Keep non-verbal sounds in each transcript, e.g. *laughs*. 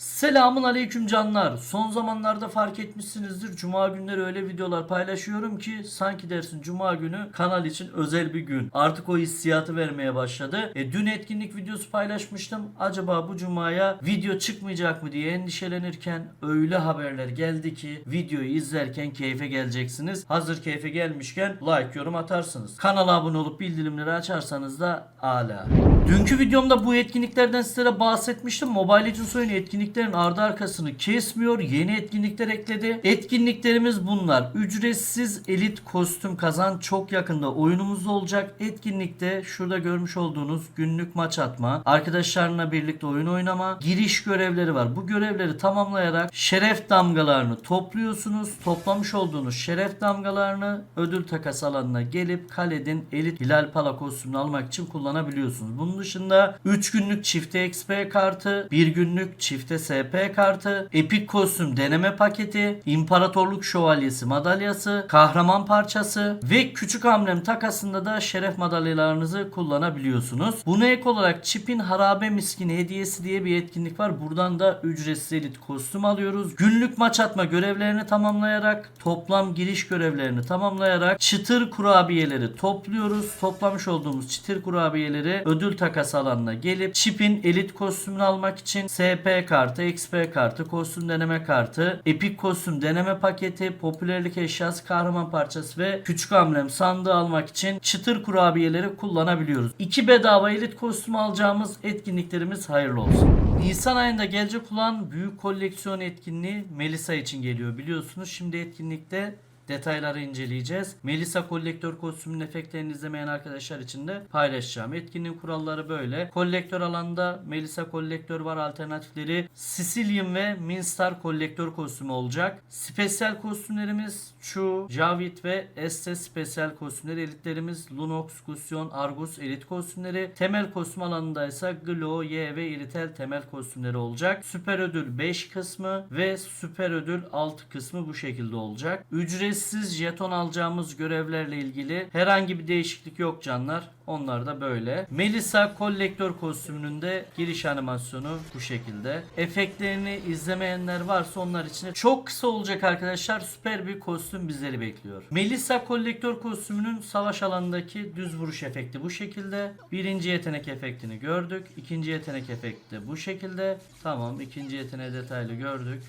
Selamun aleyküm canlar. Son zamanlarda fark etmişsinizdir. Cuma günleri öyle videolar paylaşıyorum ki sanki dersin Cuma günü kanal için özel bir gün. Artık o hissiyatı vermeye başladı. E, dün etkinlik videosu paylaşmıştım. Acaba bu Cuma'ya video çıkmayacak mı diye endişelenirken öyle haberler geldi ki videoyu izlerken keyfe geleceksiniz. Hazır keyfe gelmişken like yorum atarsınız. Kanala abone olup bildirimleri açarsanız da ala. Dünkü videomda bu etkinliklerden sizlere bahsetmiştim. Mobile Legends oyunu etkinliklerin ardı arkasını kesmiyor. Yeni etkinlikler ekledi. Etkinliklerimiz bunlar. Ücretsiz elit kostüm kazan çok yakında oyunumuzda olacak. Etkinlikte şurada görmüş olduğunuz günlük maç atma, arkadaşlarına birlikte oyun oynama, giriş görevleri var. Bu görevleri tamamlayarak şeref damgalarını topluyorsunuz. Toplamış olduğunuz şeref damgalarını ödül takas alanına gelip Kaled'in elit Hilal Pala kostümünü almak için kullanabiliyorsunuz. Bunun dışında 3 günlük çifte XP kartı, 1 günlük çifte SP kartı, epik kostüm deneme paketi, İmparatorluk Şövalyesi madalyası, kahraman parçası ve küçük hamlem takasında da şeref madalyalarınızı kullanabiliyorsunuz. Buna ek olarak Çip'in harabe miskini hediyesi diye bir etkinlik var. Buradan da ücretsiz elit kostüm alıyoruz. Günlük maç atma görevlerini tamamlayarak, toplam giriş görevlerini tamamlayarak çıtır kurabiyeleri topluyoruz. Toplamış olduğumuz çıtır kurabiyeleri ödül takas alanına gelip Çip'in elit kostümünü almak için SP kartı, XP kartı, kostüm deneme kartı, epik kostüm deneme paketi, popülerlik eşyası, kahraman parçası ve küçük hamlem sandığı almak için çıtır kurabiyeleri kullanabiliyoruz. İki bedava elit kostüm alacağımız etkinliklerimiz hayırlı olsun. Nisan ayında gelecek olan büyük koleksiyon etkinliği Melisa için geliyor biliyorsunuz. Şimdi etkinlikte detayları inceleyeceğiz. Melisa kolektör kostümünün efektlerini izlemeyen arkadaşlar için de paylaşacağım. Etkinin kuralları böyle. Kolektör alanında Melisa kolektör var alternatifleri. Sicilian ve Minstar kolektör kostümü olacak. Spesiyel kostümlerimiz şu Javit ve Este spesiyel kostümleri. Elitlerimiz Lunox, Gusion, Argus elit kostümleri. Temel kostüm alanında ise Glow, Y ve Iritel temel kostümleri olacak. Süper ödül 5 kısmı ve süper ödül 6 kısmı bu şekilde olacak. Ücretsiz jeton alacağımız görevlerle ilgili herhangi bir değişiklik yok canlar. Onlar da böyle. Melissa kolektör kostümünün de giriş animasyonu bu şekilde. Efektlerini izlemeyenler varsa onlar için çok kısa olacak arkadaşlar. Süper bir kostüm bizleri bekliyor. Melissa kolektör kostümünün savaş alanındaki düz vuruş efekti bu şekilde. Birinci yetenek efektini gördük. İkinci yetenek efekti bu şekilde. Tamam ikinci yeteneği detaylı gördük.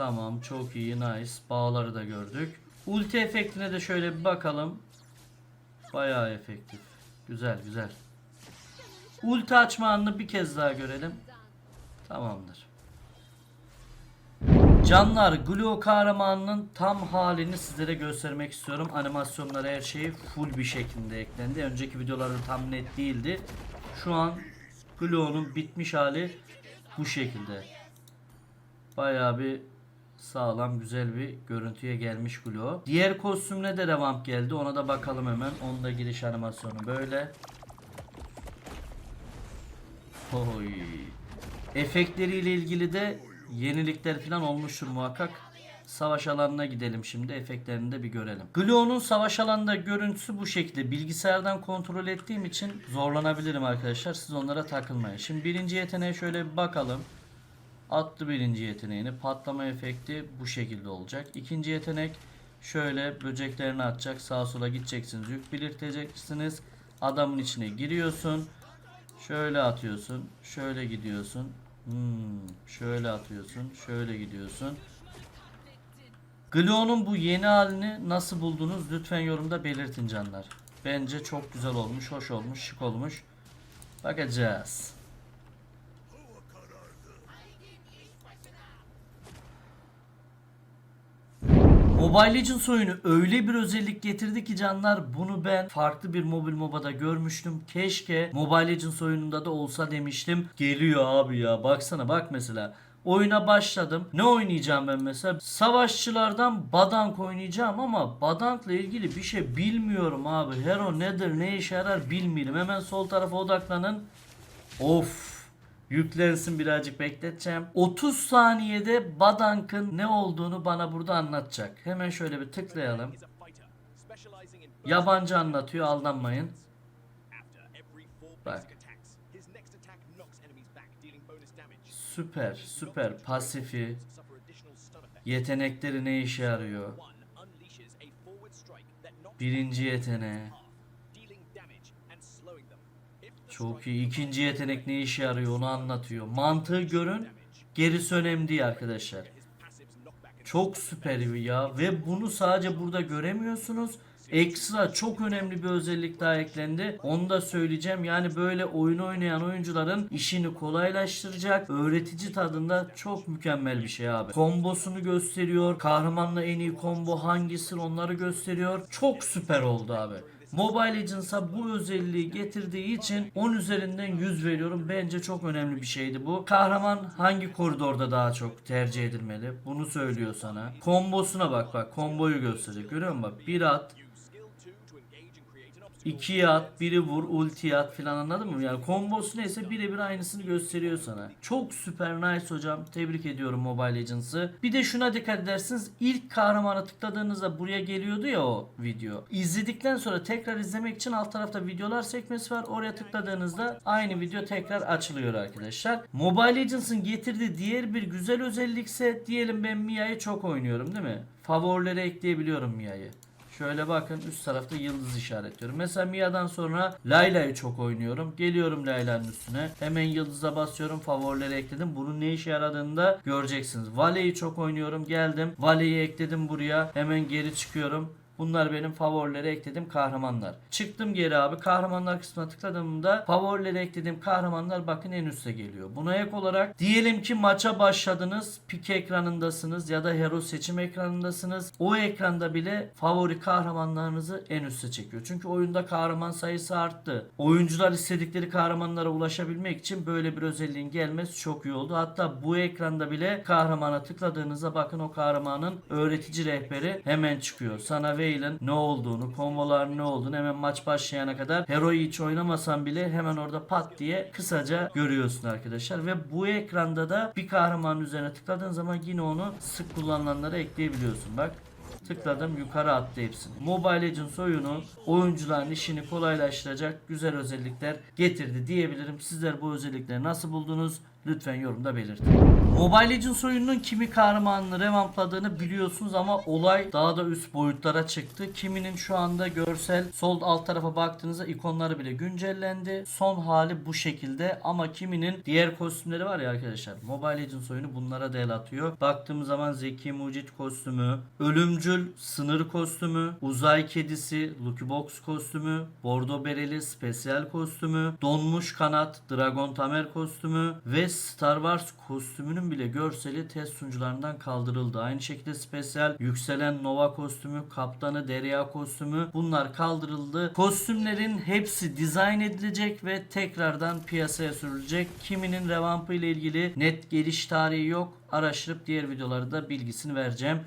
Tamam çok iyi nice. Bağları da gördük. Ulti efektine de şöyle bir bakalım. Bayağı efektif. Güzel güzel. Ulti açma anını bir kez daha görelim. Tamamdır. Canlar Glow kahramanının tam halini sizlere göstermek istiyorum. Animasyonları her şeyi full bir şekilde eklendi. Önceki videolarda tam net değildi. Şu an Glow'un bitmiş hali bu şekilde. Bayağı bir sağlam güzel bir görüntüye gelmiş Glow. Diğer kostümle de revamp geldi. Ona da bakalım hemen. Onun da giriş animasyonu böyle. Oy. Efektleriyle ilgili de yenilikler falan olmuştur muhakkak. Savaş alanına gidelim şimdi. Efektlerini de bir görelim. Glow'un savaş alanında görüntüsü bu şekilde. Bilgisayardan kontrol ettiğim için zorlanabilirim arkadaşlar. Siz onlara takılmayın. Şimdi birinci yeteneğe şöyle bir bakalım. Attı birinci yeteneğini. Patlama efekti bu şekilde olacak. İkinci yetenek şöyle böceklerini atacak. Sağa sola gideceksiniz. Yük belirteceksiniz. Adamın içine giriyorsun. Şöyle atıyorsun. Şöyle gidiyorsun. Hmm, şöyle atıyorsun. Şöyle gidiyorsun. Glow'un bu yeni halini nasıl buldunuz? Lütfen yorumda belirtin canlar. Bence çok güzel olmuş, hoş olmuş, şık olmuş. Bakacağız. Mobile Legends oyunu öyle bir özellik getirdi ki canlar bunu ben farklı bir mobil mobada görmüştüm. Keşke Mobile Legends oyununda da olsa demiştim. Geliyor abi ya baksana bak mesela. Oyuna başladım. Ne oynayacağım ben mesela? Savaşçılardan Badank oynayacağım ama Badank'la ilgili bir şey bilmiyorum abi. Hero nedir, ne işe yarar bilmiyorum. Hemen sol tarafa odaklanın. Of. Yüklensin birazcık bekleteceğim. 30 saniyede Badank'ın ne olduğunu bana burada anlatacak. Hemen şöyle bir tıklayalım. Yabancı anlatıyor aldanmayın. Bak. Süper, süper. Pasifi, yetenekleri ne işe yarıyor? Birinci yeteneği. Çok iyi. İkinci yetenek ne işe yarıyor onu anlatıyor. Mantığı görün. Gerisi önemli değil arkadaşlar. Çok süper ya ve bunu sadece burada göremiyorsunuz. Ekstra çok önemli bir özellik daha eklendi. Onu da söyleyeceğim. Yani böyle oyun oynayan oyuncuların işini kolaylaştıracak. Öğretici tadında çok mükemmel bir şey abi. Kombosunu gösteriyor. Kahramanla en iyi combo hangisi onları gösteriyor. Çok süper oldu abi. Mobile Legends'a bu özelliği getirdiği için 10 üzerinden 100 veriyorum. Bence çok önemli bir şeydi bu. Kahraman hangi koridorda daha çok tercih edilmeli? Bunu söylüyor sana. Kombosuna bak bak. Komboyu gösterecek. Görüyor musun bak? Bir at, İkiye at, biri vur, ulti at filan anladın mı? Yani kombosu neyse birebir aynısını gösteriyor sana. Çok süper nice hocam. Tebrik ediyorum Mobile Legends'ı. Bir de şuna dikkat edersiniz. İlk kahramana tıkladığınızda buraya geliyordu ya o video. İzledikten sonra tekrar izlemek için alt tarafta videolar sekmesi var. Oraya tıkladığınızda aynı video tekrar açılıyor arkadaşlar. Mobile Legends'ın getirdiği diğer bir güzel özellikse diyelim ben Mia'yı çok oynuyorum değil mi? Favorilere ekleyebiliyorum Mia'yı. Şöyle bakın üst tarafta yıldız işaretliyorum. Mesela Mia'dan sonra Layla'yı çok oynuyorum. Geliyorum Layla'nın üstüne. Hemen yıldıza basıyorum. Favorilere ekledim. Bunun ne işe yaradığını da göreceksiniz. Vale'yi çok oynuyorum. Geldim. Vale'yi ekledim buraya. Hemen geri çıkıyorum. Bunlar benim favorilere eklediğim kahramanlar. Çıktım geri abi. Kahramanlar kısmına tıkladığımda favorilere eklediğim kahramanlar bakın en üste geliyor. Buna ek olarak diyelim ki maça başladınız. Pik ekranındasınız ya da hero seçim ekranındasınız. O ekranda bile favori kahramanlarınızı en üste çekiyor. Çünkü oyunda kahraman sayısı arttı. Oyuncular istedikleri kahramanlara ulaşabilmek için böyle bir özelliğin gelmesi çok iyi oldu. Hatta bu ekranda bile kahramana tıkladığınızda bakın o kahramanın öğretici rehberi hemen çıkıyor. Sana Vayne'in ne olduğunu, komboların ne olduğunu hemen maç başlayana kadar Hero'yu hiç oynamasan bile hemen orada pat diye kısaca görüyorsun arkadaşlar. Ve bu ekranda da bir kahramanın üzerine tıkladığın zaman yine onu sık kullanılanlara ekleyebiliyorsun. Bak tıkladım yukarı attı hepsini. Mobile Legends oyunu oyuncuların işini kolaylaştıracak güzel özellikler getirdi diyebilirim. Sizler bu özellikleri nasıl buldunuz? Lütfen yorumda belirtin. Mobile Legends oyununun kimi kahramanını revampladığını biliyorsunuz ama olay daha da üst boyutlara çıktı. Kiminin şu anda görsel sol alt tarafa baktığınızda ikonları bile güncellendi. Son hali bu şekilde ama kiminin diğer kostümleri var ya arkadaşlar. Mobile Legends oyunu bunlara del atıyor. Baktığımız zaman Zeki Mucit kostümü, Ölümcül sınır kostümü, Uzay kedisi, Lucky Box kostümü, Bordo bereli spesyal kostümü, Donmuş kanat, Dragon Tamer kostümü ve Star Wars kostümünün bile görseli test sunucularından kaldırıldı. Aynı şekilde spesyal yükselen Nova kostümü, kaptanı Derya kostümü bunlar kaldırıldı. Kostümlerin hepsi dizayn edilecek ve tekrardan piyasaya sürülecek. Kiminin revampı ile ilgili net geliş tarihi yok araştırıp diğer videolarda bilgisini vereceğim.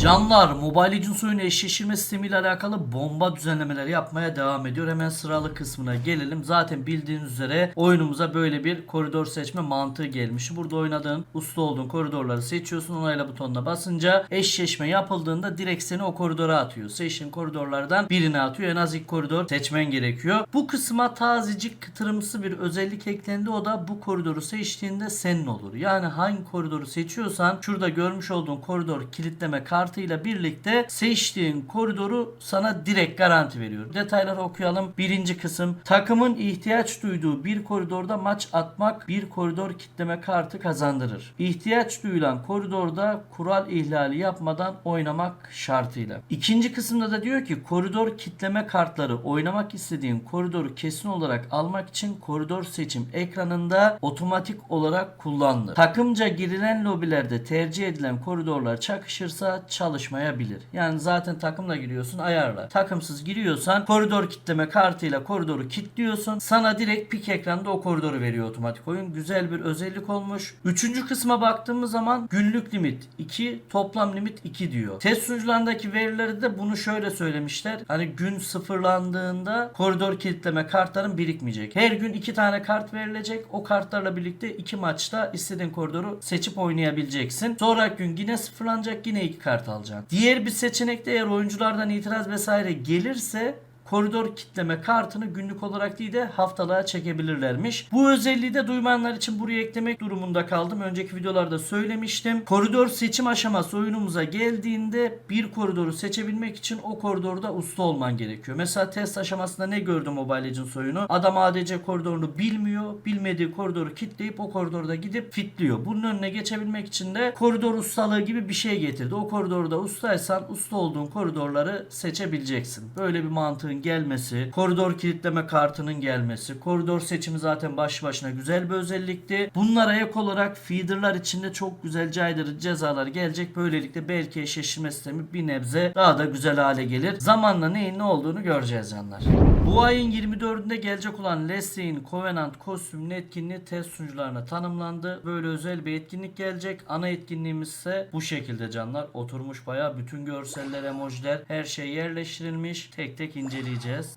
Canlar Mobile Legends oyunu eşleştirme sistemiyle alakalı bomba düzenlemeleri yapmaya devam ediyor. Hemen sıralı kısmına gelelim. Zaten bildiğiniz üzere oyunumuza böyle bir koridor seçme mantığı gelmiş. Burada oynadığın, usta olduğun koridorları seçiyorsun. Onayla butonuna basınca eşleşme yapıldığında direkt seni o koridora atıyor. Seçtiğin koridorlardan birini atıyor. En az ilk koridor seçmen gerekiyor. Bu kısma tazecik kıtırımsı bir özellik eklendi. O da bu koridoru seçtiğinde senin olur. Yani hangi koridoru seçiyorsan şurada görmüş olduğun koridor kilitleme kartıyla birlikte seçtiğin koridoru sana direkt garanti veriyor. Detayları okuyalım. Birinci kısım takımın ihtiyaç duyduğu bir koridorda maç atmak bir koridor kitleme kartı kazandırır. İhtiyaç duyulan koridorda kural ihlali yapmadan oynamak şartıyla. İkinci kısımda da diyor ki koridor kitleme kartları oynamak istediğin koridoru kesin olarak almak için koridor seçim ekranında otomatik olarak kullanılır. Takımca girilen lobilerde tercih edilen koridorlar çakışırsa çalışmayabilir. Yani zaten takımla giriyorsun ayarlar. Takımsız giriyorsan koridor kitleme kartıyla koridoru kilitliyorsun. Sana direkt pik ekranda o koridoru veriyor otomatik oyun. Güzel bir özellik olmuş. Üçüncü kısma baktığımız zaman günlük limit 2, toplam limit 2 diyor. Test sunucularındaki verileri de bunu şöyle söylemişler. Hani gün sıfırlandığında koridor kilitleme kartların birikmeyecek. Her gün 2 tane kart verilecek. O kartlarla birlikte 2 maçta istediğin koridoru seçip oynayabileceksin. Sonraki gün yine sıfırlanacak yine 2 kart alacaksın. Diğer bir seçenekte eğer oyunculardan itiraz vesaire gelirse koridor kitleme kartını günlük olarak değil de haftalığa çekebilirlermiş. Bu özelliği de duymayanlar için buraya eklemek durumunda kaldım. Önceki videolarda söylemiştim. Koridor seçim aşaması oyunumuza geldiğinde bir koridoru seçebilmek için o koridorda usta olman gerekiyor. Mesela test aşamasında ne gördüm Mobile Legends oyunu? Adam ADC koridorunu bilmiyor. Bilmediği koridoru kitleyip o koridorda gidip fitliyor. Bunun önüne geçebilmek için de koridor ustalığı gibi bir şey getirdi. O koridorda ustaysan usta olduğun koridorları seçebileceksin. Böyle bir mantığın gelmesi, koridor kilitleme kartının gelmesi, koridor seçimi zaten başlı başına güzel bir özellikti. Bunlara ek olarak feederlar içinde çok güzel caydırıcı cezalar gelecek. Böylelikle belki eşleştirme sistemi bir nebze daha da güzel hale gelir. Zamanla neyin ne olduğunu göreceğiz canlar. Bu ayın 24'ünde gelecek olan Leslie'in Covenant kostümünün etkinliği test sunucularına tanımlandı. Böyle özel bir etkinlik gelecek. Ana etkinliğimiz ise bu şekilde canlar. Oturmuş bayağı bütün görseller, emojiler her şey yerleştirilmiş. Tek tek inceleyeceğiz.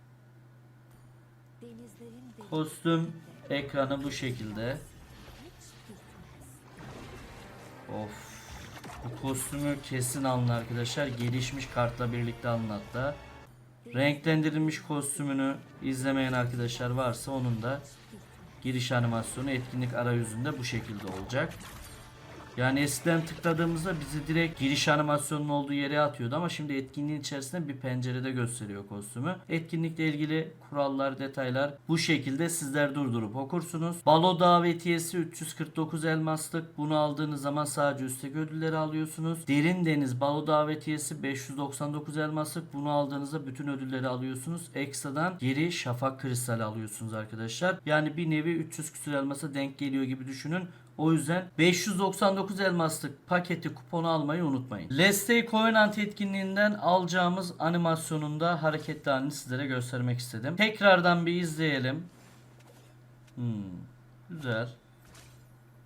Kostüm ekranı bu şekilde. Of. Bu kostümü kesin alın arkadaşlar. Gelişmiş kartla birlikte alın hatta. Renklendirilmiş kostümünü izlemeyen arkadaşlar varsa onun da giriş animasyonu etkinlik arayüzünde bu şekilde olacak. Yani eskiden tıkladığımızda bizi direkt giriş animasyonunun olduğu yere atıyordu ama şimdi etkinliğin içerisinde bir pencerede gösteriyor kostümü. Etkinlikle ilgili kurallar, detaylar bu şekilde sizler durdurup okursunuz. Balo davetiyesi 349 elmaslık. Bunu aldığınız zaman sadece üstteki ödülleri alıyorsunuz. Derin deniz balo davetiyesi 599 elmaslık. Bunu aldığınızda bütün ödülleri alıyorsunuz. Ekstradan geri şafak kristali alıyorsunuz arkadaşlar. Yani bir nevi 300 küsür elmasa denk geliyor gibi düşünün. O yüzden 599 elmaslık paketi kuponu almayı unutmayın. Lestey Covenant etkinliğinden alacağımız animasyonunda hareketli halini sizlere göstermek istedim. Tekrardan bir izleyelim. Hmm, güzel.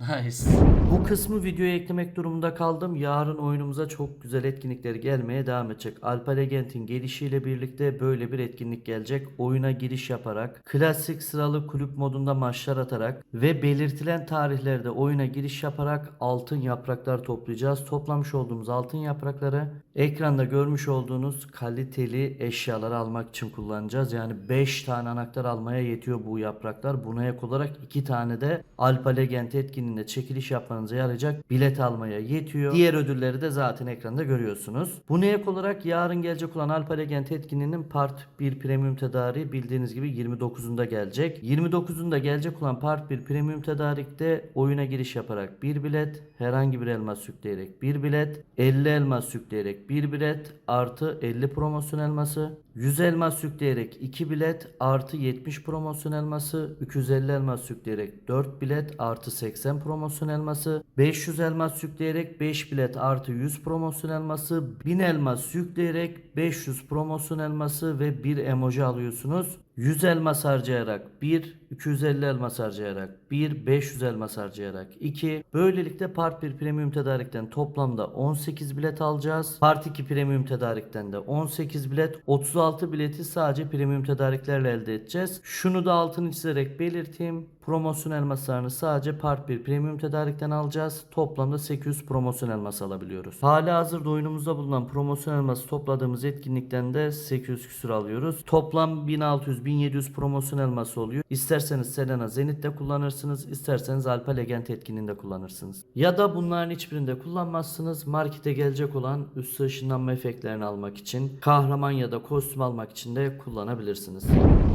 Nice. Bu kısmı videoya eklemek durumunda kaldım. Yarın oyunumuza çok güzel etkinlikler gelmeye devam edecek. Alpa Legend'in gelişiyle birlikte böyle bir etkinlik gelecek. Oyuna giriş yaparak, klasik sıralı kulüp modunda maçlar atarak ve belirtilen tarihlerde oyuna giriş yaparak altın yapraklar toplayacağız. Toplamış olduğumuz altın yaprakları ekranda görmüş olduğunuz kaliteli eşyaları almak için kullanacağız. Yani 5 tane anahtar almaya yetiyor bu yapraklar. Buna ek olarak 2 tane de Alpa Legend etkinliğinde çekiliş yapmanıza yarayacak bilet almaya yetiyor. Diğer ödülleri de zaten ekranda görüyorsunuz. Buna ek olarak yarın gelecek olan Alpa Legend etkinliğinin Part 1 Premium tedariği bildiğiniz gibi 29'unda gelecek. 29'unda gelecek olan Part 1 Premium tedarikte oyuna giriş yaparak bir bilet, herhangi bir elmas yükleyerek bir bilet, 50 elmas yükleyerek bir bilet artı 50 promosyon elması, 100 elmas yükleyerek 2 bilet artı 70 promosyon elması, 250 elmas yükleyerek 4 bilet artı 80 promosyon elması, 500 elmas yükleyerek 5 bilet artı 100 promosyon elması, 1000 elmas yükleyerek 500 promosyon elması ve 1 emoji alıyorsunuz. 100 elmas harcayarak 1, 250 elmas harcayarak 1, 500 elmas harcayarak 2. Böylelikle Part 1 Premium tedarikten toplamda 18 bilet alacağız. Part 2 Premium tedarikten de 18 bilet. 36 bileti sadece Premium tedariklerle elde edeceğiz. Şunu da altını çizerek belirteyim. Promosyon elmaslarını sadece Part 1 Premium tedarikten alacağız. Toplamda 800 promosyon elması alabiliyoruz. Hali hazırda oyunumuzda bulunan promosyon elması topladığımız etkinlikten de 800 küsür alıyoruz. Toplam 1600-1700 promosyon elması oluyor. İsterseniz Selena Zenith'te kullanırsınız. isterseniz Alpa Legend etkinliğinde kullanırsınız. Ya da bunların hiçbirinde kullanmazsınız. Markete gelecek olan üstü ışınlanma efektlerini almak için, kahraman ya da kostüm almak için de kullanabilirsiniz.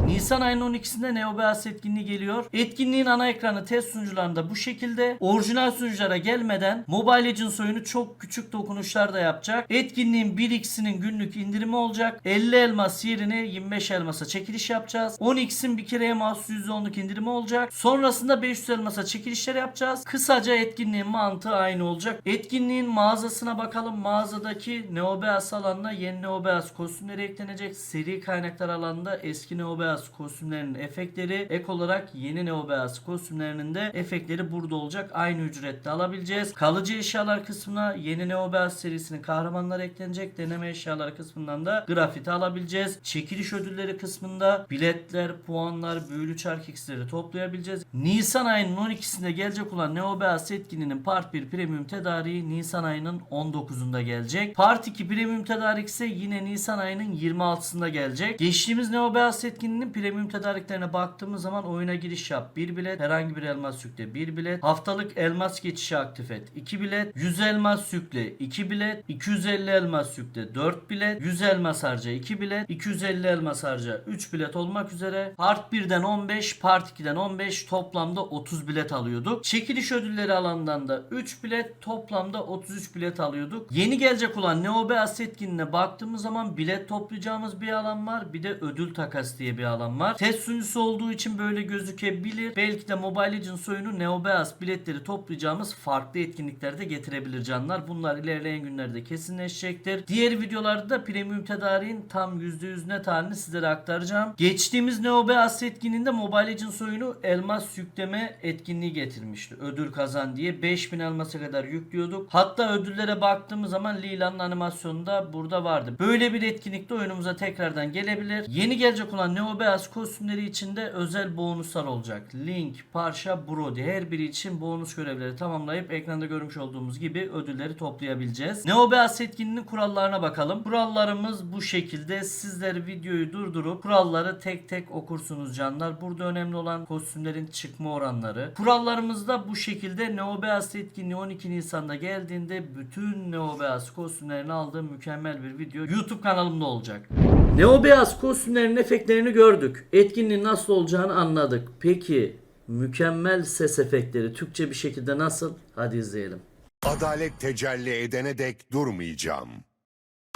Nisan ayının 12'sinde Neo Beyaz etkinliği geliyor. Etkinliğin ana ekranı test sunucularında bu şekilde. Orijinal sunuculara gelmeden Mobile Legends oyunu çok küçük dokunuşlar da yapacak. Etkinliğin 1x'inin günlük indirimi olacak. 50 elmas yerine 25 elmasa çekiliş yapacağız. 10x'in bir kereye mahsus %10'luk indirimi olacak. Sonrasında 500 elmasa çekilişler yapacağız. Kısaca etkinliğin mantığı aynı olacak. Etkinliğin mağazasına bakalım. Mağazadaki Neo Beyaz alanına yeni Neo Beyaz kostümleri eklenecek. Seri kaynaklar alanında eski Neo Beyaz kostümlerinin efektleri ek olarak yeni Beyaz kostümlerinin de efektleri burada olacak. Aynı ücrette alabileceğiz. Kalıcı eşyalar kısmına yeni Neo Beyaz serisinin kahramanları eklenecek. Deneme eşyaları kısmından da grafiti alabileceğiz. Çekiliş ödülleri kısmında biletler, puanlar, büyülü çark takipçileri toplayabileceğiz. Nisan ayının 12'sinde gelecek olan Neo Beyaz etkinliğinin Part 1 Premium tedariği Nisan ayının 19'unda gelecek. Part 2 Premium tedarik ise yine Nisan ayının 26'sında gelecek. Geçtiğimiz Neo Beyaz etkinliğinin Premium tedariklerine baktığımız zaman oyuna giriş yap. 1 bilet, herhangi bir elmas yükle 1 bilet. Haftalık elmas geçişi aktif et. 2 bilet. 100 elmas yükle 2 bilet. 250 elmas yükle 4 bilet. 100 elmas harca 2 bilet. 250 elmas harca 3 bilet olmak üzere. Part 1'den 15, Part 2'den 15 toplamda 30 bilet alıyorduk. Çekiliş ödülleri alandan da 3 bilet toplamda 33 bilet alıyorduk. Yeni gelecek olan Neo Beyaz etkinliğine baktığımız zaman bilet toplayacağımız bir alan var. Bir de ödül takas diye bir alan var. Test sunucusu olduğu için böyle gözükebilir. Belki de Mobile Legends oyunu Neo Beyaz biletleri toplayacağımız farklı etkinliklerde getirebilir canlar. Bunlar ilerleyen günlerde kesinleşecektir. Diğer videolarda da premium tedariğin tam %100 net halini sizlere aktaracağım. Geçtiğimiz Neo Beyaz etkinliğinde Mobile Legends oyunu elmas yükleme etkinliği getirmişti. Ödül kazan diye 5000 elmasa kadar yüklüyorduk. Hatta ödüllere baktığımız zaman Lila'nın animasyonu da burada vardı. Böyle bir etkinlikte oyunumuza tekrardan gelebilir. Yeni gelecek olan Neo Beyaz kostümleri için de özel bonuslar olacak. Link, Parça, Brody her biri için bonus görevleri tamamlayıp ekranda görmüş olduğumuz gibi ödülleri toplayabileceğiz. Neo Beyaz etkinliğinin kurallarına bakalım. Kurallarımız bu şekilde. Sizler videoyu durdurup kuralları tek tek okursunuz canlar. Burada önemli olan kostümlerin çıkma oranları. Kurallarımız da bu şekilde. Neo Beyaz etkinliği 12 Nisan'da geldiğinde bütün Neo Beyaz kostümlerini aldığım mükemmel bir video YouTube kanalımda olacak. Neo Beyaz kostümlerin efektlerini gördük. Etkinliğin nasıl olacağını anladık. Peki mükemmel ses efektleri Türkçe bir şekilde nasıl? Hadi izleyelim. Adalet tecelli edene dek durmayacağım.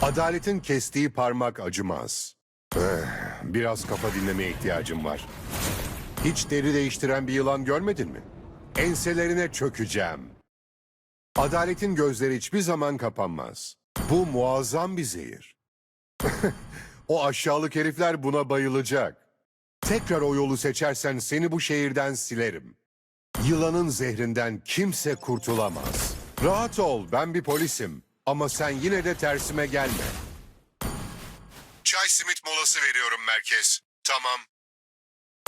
Adaletin kestiği parmak acımaz. Eh, biraz kafa dinlemeye ihtiyacım var. Hiç deri değiştiren bir yılan görmedin mi? Enselerine çökeceğim. Adaletin gözleri hiçbir zaman kapanmaz. Bu muazzam bir zehir. *laughs* o aşağılık herifler buna bayılacak. Tekrar o yolu seçersen seni bu şehirden silerim. Yılanın zehrinden kimse kurtulamaz. Rahat ol, ben bir polisim. Ama sen yine de tersime gelme. Çay simit molası veriyorum merkez. Tamam.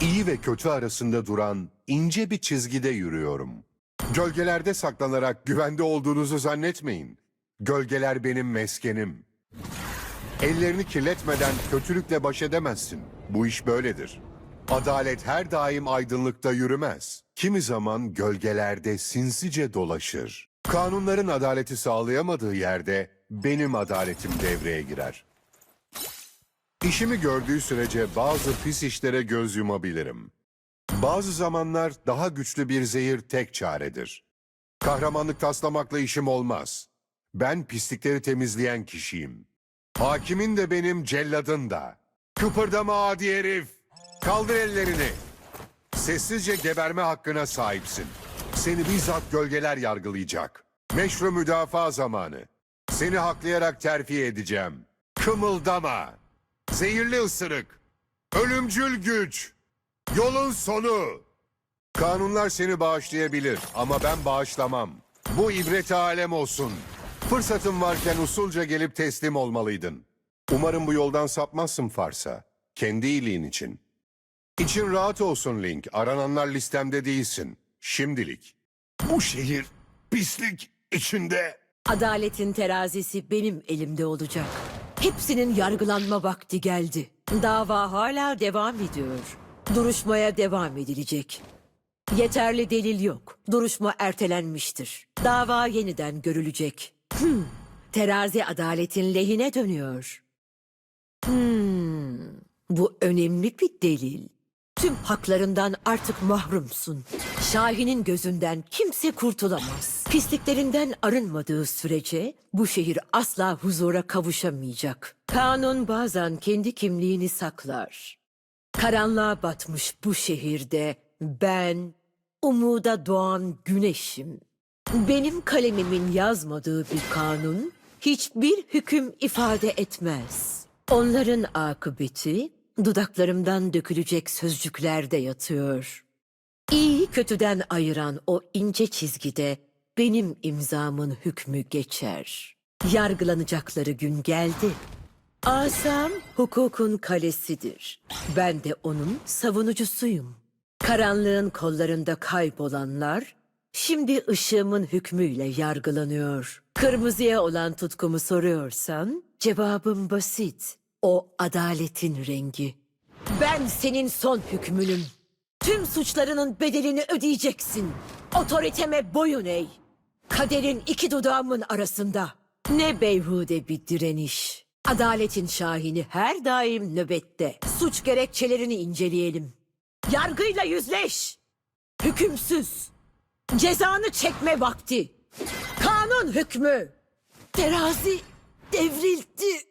İyi ve kötü arasında duran ince bir çizgide yürüyorum. Gölgelerde saklanarak güvende olduğunuzu zannetmeyin. Gölgeler benim meskenim. Ellerini kirletmeden kötülükle baş edemezsin. Bu iş böyledir. Adalet her daim aydınlıkta yürümez. Kimi zaman gölgelerde sinsice dolaşır. Kanunların adaleti sağlayamadığı yerde benim adaletim devreye girer. İşimi gördüğü sürece bazı pis işlere göz yumabilirim. Bazı zamanlar daha güçlü bir zehir tek çaredir. Kahramanlık taslamakla işim olmaz. Ben pislikleri temizleyen kişiyim. Hakimin de benim celladın da. Kıpırdama adi herif. Kaldır ellerini. Sessizce geberme hakkına sahipsin. Seni bizzat gölgeler yargılayacak. Meşru müdafaa zamanı. Seni haklayarak terfi edeceğim. Kımıldama. Zehirli ısırık. Ölümcül güç. Yolun sonu. Kanunlar seni bağışlayabilir ama ben bağışlamam. Bu ibret alem olsun. Fırsatın varken usulca gelip teslim olmalıydın. Umarım bu yoldan sapmazsın Farsa. Kendi iyiliğin için. İçin rahat olsun Link. Arananlar listemde değilsin. Şimdilik. Bu şehir pislik içinde. Adaletin terazisi benim elimde olacak. Hepsinin yargılanma vakti geldi. Dava hala devam ediyor. Duruşmaya devam edilecek. Yeterli delil yok. Duruşma ertelenmiştir. Dava yeniden görülecek. Hmm, Terazi adaletin lehine dönüyor. Hmm, bu önemli bir delil. Tüm haklarından artık mahrumsun. Şahin'in gözünden kimse kurtulamaz. Pisliklerinden arınmadığı sürece bu şehir asla huzura kavuşamayacak. Kanun bazen kendi kimliğini saklar. Karanlığa batmış bu şehirde ben umuda doğan güneşim. Benim kalemimin yazmadığı bir kanun hiçbir hüküm ifade etmez. Onların akıbeti dudaklarımdan dökülecek sözcüklerde yatıyor. İyi kötüden ayıran o ince çizgide benim imzamın hükmü geçer. Yargılanacakları gün geldi. Asam hukukun kalesidir. Ben de onun savunucusuyum. Karanlığın kollarında kaybolanlar şimdi ışığımın hükmüyle yargılanıyor. Kırmızıya olan tutkumu soruyorsan cevabım basit. O adaletin rengi. Ben senin son hükmünüm. Tüm suçlarının bedelini ödeyeceksin. Otoriteme boyun eğ. Kaderin iki dudağımın arasında. Ne beyhude bir direniş. Adaletin şahini her daim nöbette. Suç gerekçelerini inceleyelim. Yargıyla yüzleş. Hükümsüz. Cezanı çekme vakti. Kanun hükmü. Terazi devrildi.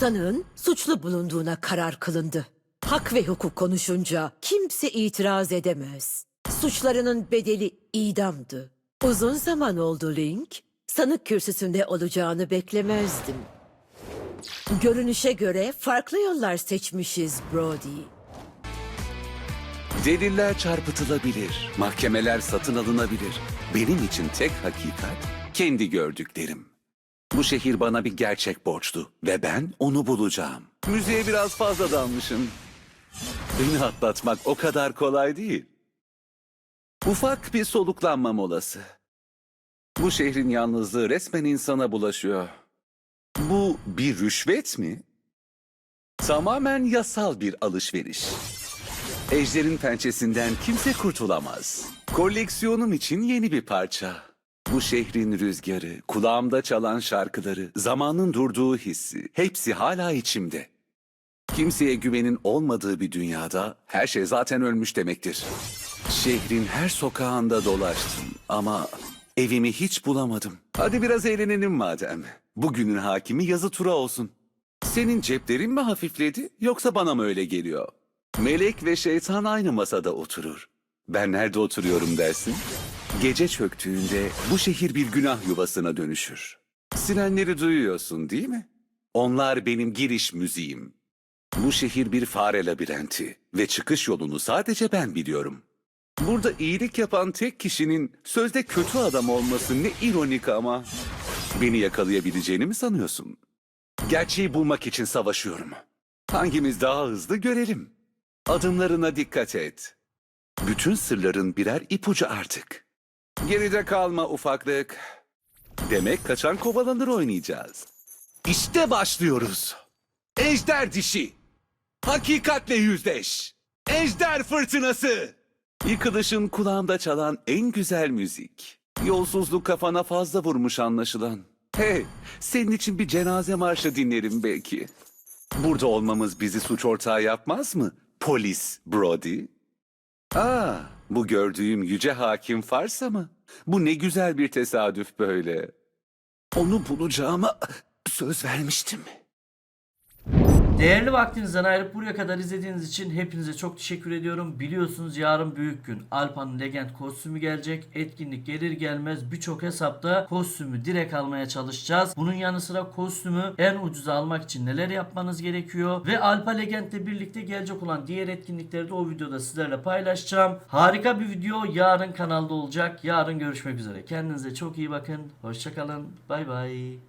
Sanığın suçlu bulunduğuna karar kılındı. Hak ve hukuk konuşunca kimse itiraz edemez. Suçlarının bedeli idamdı. Uzun zaman oldu Link. Sanık kürsüsünde olacağını beklemezdim. Görünüşe göre farklı yollar seçmişiz Brody. Deliller çarpıtılabilir, mahkemeler satın alınabilir. Benim için tek hakikat kendi gördüklerim. Bu şehir bana bir gerçek borçlu ve ben onu bulacağım. Müziğe biraz fazla dalmışım. Beni atlatmak o kadar kolay değil. Ufak bir soluklanma molası. Bu şehrin yalnızlığı resmen insana bulaşıyor. Bu bir rüşvet mi? Tamamen yasal bir alışveriş. Ejder'in pençesinden kimse kurtulamaz. Koleksiyonum için yeni bir parça. Bu şehrin rüzgarı, kulağımda çalan şarkıları, zamanın durduğu hissi, hepsi hala içimde. Kimseye güvenin olmadığı bir dünyada her şey zaten ölmüş demektir. Şehrin her sokağında dolaştım ama evimi hiç bulamadım. Hadi biraz eğlenelim madem. Bugünün hakimi yazı tura olsun. Senin ceplerin mi hafifledi yoksa bana mı öyle geliyor? Melek ve şeytan aynı masada oturur. Ben nerede oturuyorum dersin? Gece çöktüğünde bu şehir bir günah yuvasına dönüşür. Sirenleri duyuyorsun değil mi? Onlar benim giriş müziğim. Bu şehir bir fare labirenti ve çıkış yolunu sadece ben biliyorum. Burada iyilik yapan tek kişinin sözde kötü adam olması ne ironik ama. Beni yakalayabileceğini mi sanıyorsun? Gerçeği bulmak için savaşıyorum. Hangimiz daha hızlı görelim. Adımlarına dikkat et. Bütün sırların birer ipucu artık. Geride kalma ufaklık. Demek kaçan kovalanır oynayacağız. İşte başlıyoruz. Ejder dişi. Hakikatle yüzleş. Ejder fırtınası. Yıkılışın kulağımda çalan en güzel müzik. Yolsuzluk kafana fazla vurmuş anlaşılan. Hey, senin için bir cenaze marşı dinlerim belki. Burada olmamız bizi suç ortağı yapmaz mı? Polis Brody. Aa, bu gördüğüm yüce hakim Farsa mı? Bu ne güzel bir tesadüf böyle. Onu bulacağıma söz vermiştim. Değerli vaktinizden ayırıp buraya kadar izlediğiniz için hepinize çok teşekkür ediyorum. Biliyorsunuz yarın büyük gün. Alpa'nın Legend kostümü gelecek. Etkinlik gelir gelmez birçok hesapta kostümü direkt almaya çalışacağız. Bunun yanı sıra kostümü en ucuza almak için neler yapmanız gerekiyor? Ve Alpa Legend birlikte gelecek olan diğer etkinlikleri de o videoda sizlerle paylaşacağım. Harika bir video yarın kanalda olacak. Yarın görüşmek üzere. Kendinize çok iyi bakın. Hoşçakalın. Bay bay.